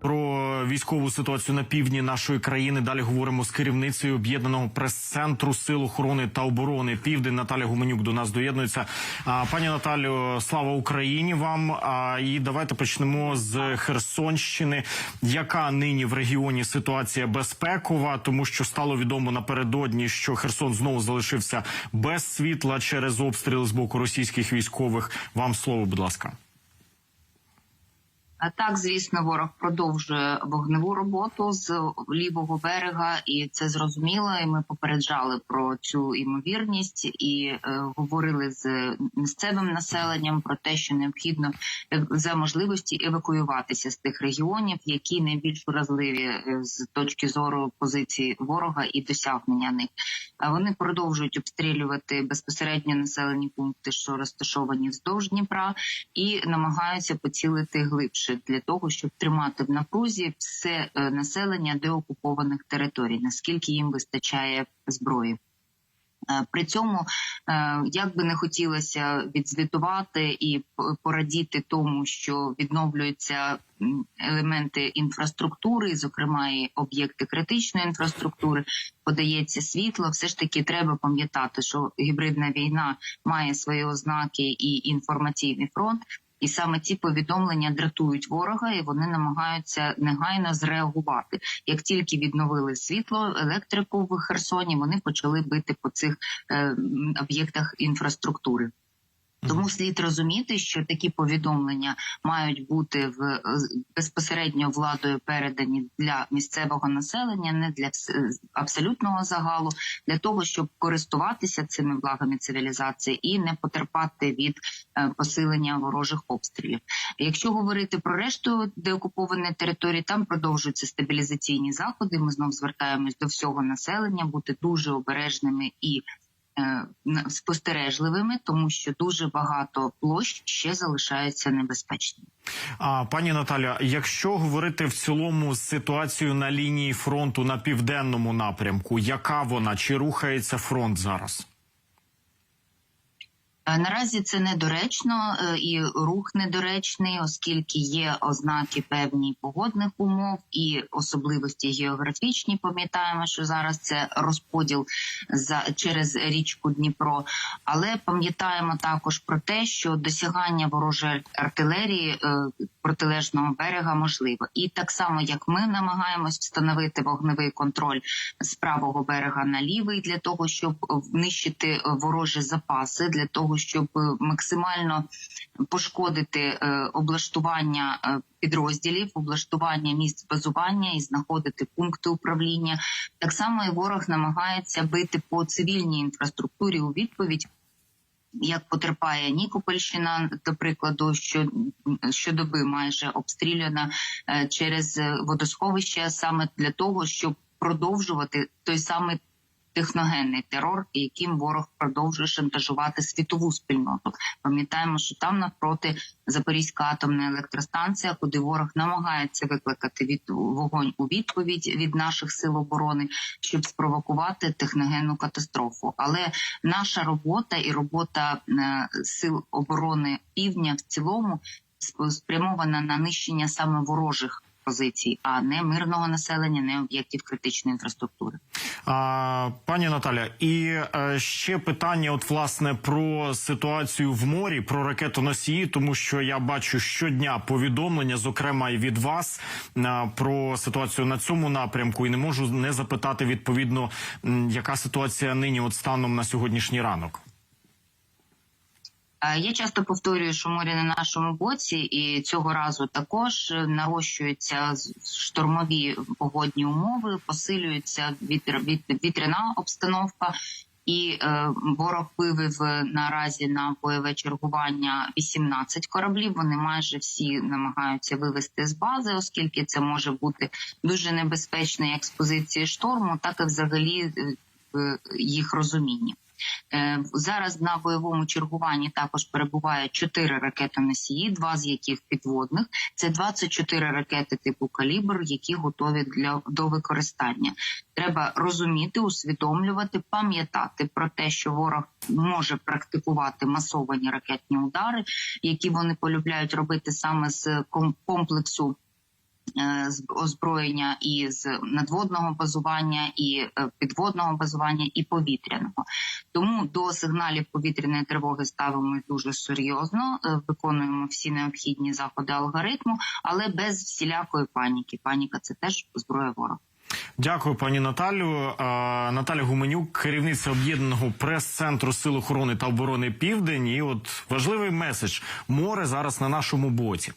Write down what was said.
Про військову ситуацію на півдні нашої країни далі говоримо з керівницею об'єднаного прес-центру сил охорони та оборони Південь Наталя Гуменюк до нас доєднується. Пані Наталю, слава Україні вам. І давайте почнемо з Херсонщини. Яка нині в регіоні ситуація безпекова? Тому що стало відомо напередодні, що Херсон знову залишився без світла через обстріли з боку російських військових. Вам слово, будь ласка. Так, звісно, ворог продовжує вогневу роботу з лівого берега, і це зрозуміло. І ми попереджали про цю імовірність і е, говорили з місцевим населенням про те, що необхідно е, за можливості евакуюватися з тих регіонів, які найбільш вразливі е, з точки зору позиції ворога і досягнення них. А вони продовжують обстрілювати безпосередньо населені пункти, що розташовані вздовж Дніпра, і намагаються поцілити глибше для того, щоб тримати в напрузі все е, населення деокупованих територій, наскільки їм вистачає зброї. Е, При цьому, е, як би не хотілося відзвітувати і порадіти тому, що відновлюються елементи інфраструктури, зокрема і об'єкти критичної інфраструктури, подається світло. Все ж таки треба пам'ятати, що гібридна війна має свої ознаки і інформаційний фронт. І саме ці повідомлення дратують ворога, і вони намагаються негайно зреагувати. Як тільки відновили світло, електрику в Херсоні, вони почали бити по цих е, об'єктах інфраструктури. Тому слід розуміти, що такі повідомлення мають бути в безпосередньо владою передані для місцевого населення, не для абсолютного загалу, для того, щоб користуватися цими благами цивілізації і не потерпати від е, посилення ворожих обстрілів. Якщо говорити про решту деокупованої території, там продовжуються стабілізаційні заходи. Ми знов звертаємось до всього населення, бути дуже обережними і спостережливими, тому що дуже багато площ ще залишаються небезпечними. А пані Наталя, якщо говорити в цілому з ситуацією на лінії фронту на південному напрямку, яка вона чи рухається фронт зараз? Е, Наразі це недоречно е, і рух недоречний, оскільки є ознаки певні погодних умов і особливості географічні. Пам'ятаємо, що зараз це розподіл за через річку Дніпро. Але пам'ятаємо також про те, що досягання ворожої артилерії е, протилежного берега можливо, і так само як ми намагаємось встановити вогневий контроль з правого берега на лівий для того, щоб знищити ворожі запаси, для того, щоб максимально пошкодити е, облаштування е, підрозділів, облаштування місць базування і знаходити пункти управління. Так само і ворог намагається бити по цивільній інфраструктурі у відповідь. Як потерпає Нікопольщина, до прикладу, що щодоби майже обстріляна е, через е, водосховище саме для того, щоб продовжувати той самий техногенний терор, яким ворог продовжує шантажувати світову спільноту. Пам'ятаємо, що там навпроти Запорізька атомна електростанція, куди ворог намагається викликати від вогонь у відповідь від наших сил оборони, щоб спровокувати техногенну катастрофу. Але наша робота і робота е, сил оборони півдня в цілому сп- спрямована на нищення саме ворожих позицій, а не мирного населення, не об'єктів критичної інфраструктури. А, пані Наталя, і е, ще питання, от власне про ситуацію в морі, про ракетоносії, тому що я бачу щодня повідомлення, зокрема і від вас, е, про ситуацію на цьому напрямку, і не можу не запитати відповідно, яка ситуація нині, от станом на сьогоднішній ранок. Е, Я часто повторюю, що море на нашому боці, і цього разу також е, нарощуються штормові погодні умови, посилюється вітер, віт- вітряна обстановка. І е, ворог вивів наразі на бойове чергування 18 кораблів. Вони майже всі намагаються вивести з бази, оскільки це може бути дуже небезпечна як з позиції шторму, так і взагалі е, в їх розумінні. Е, Зараз на бойовому чергуванні також перебуває чотири ракетоносії, два з яких підводних. Це 24 ракети типу калібр, які готові для до використання. Треба розуміти, усвідомлювати, пам'ятати про те, що ворог може практикувати масовані ракетні удари, які вони полюбляють робити саме з ком- комплексу озброєння і з надводного базування, і е, підводного базування, і повітряного. Тому до сигналів повітряної тривоги ставимо дуже серйозно, е, виконуємо всі необхідні заходи алгоритму, але без всілякої паніки. Паніка це теж зброя ворога. Дякую, пані Наталю. Наталя Гуменюк, керівниця об'єднаного прес-центру Сил охорони та оборони Південь. І от важливий меседж: море зараз на нашому боці.